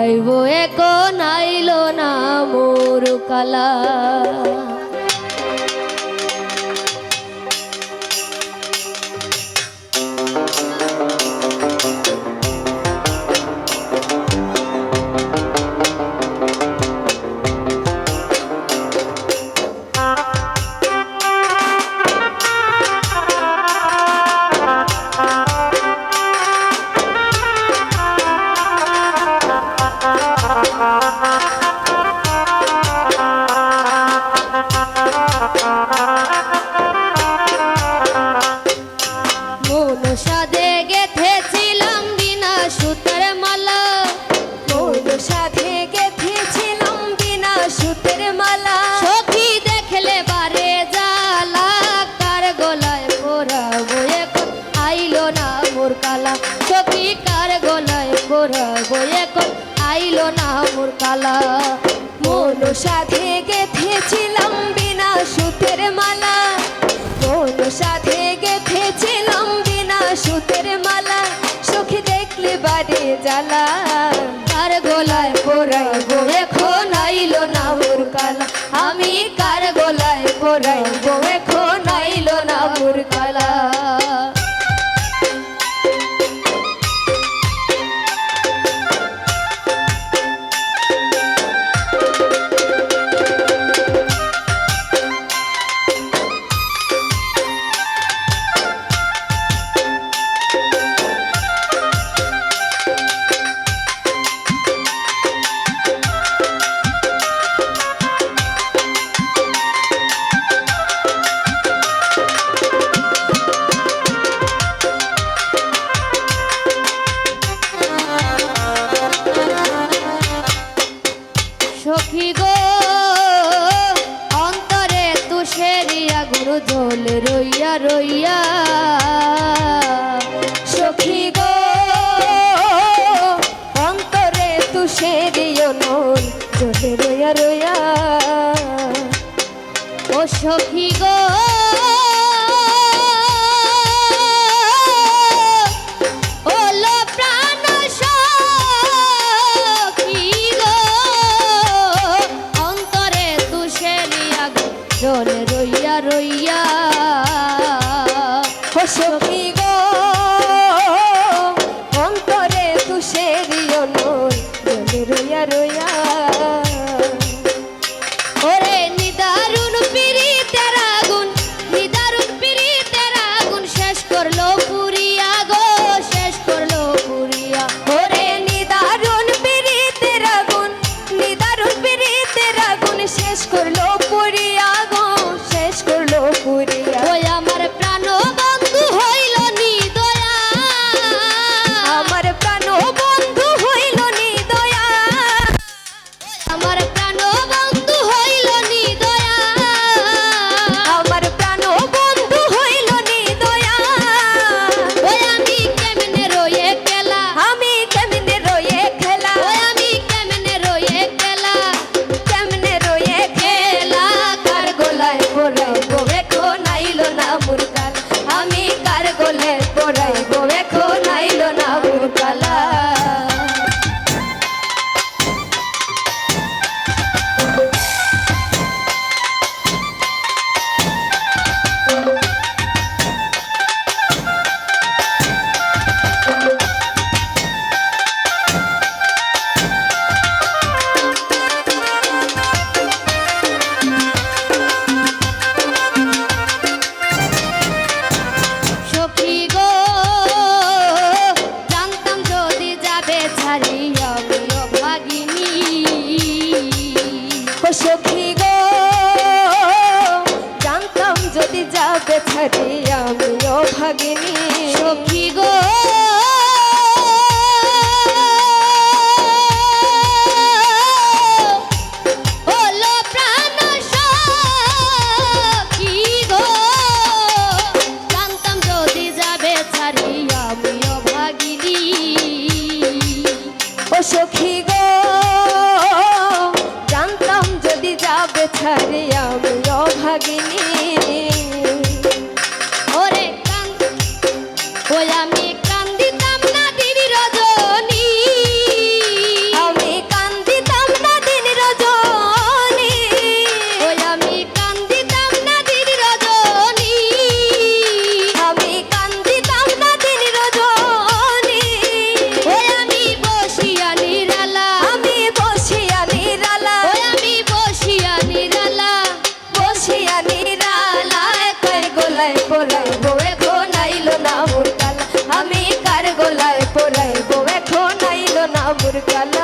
দৈব এখন আইল না মোর কলা। গেথেছিলাম বিনা সুতের মালা। কোন সাথে গেথেছিলাম বিনা সুতের মালা। সখী দেখলে বাড়ি জ্বালা। রইয়া রইয়া। সখী গো, অন্তরে তুষে দিও নন চোখে রইয়া রইয়া। ও সখী গো রইয়া রইয়া। ছাড়ি আমিও ভাগিনী। সখী গো। না মোর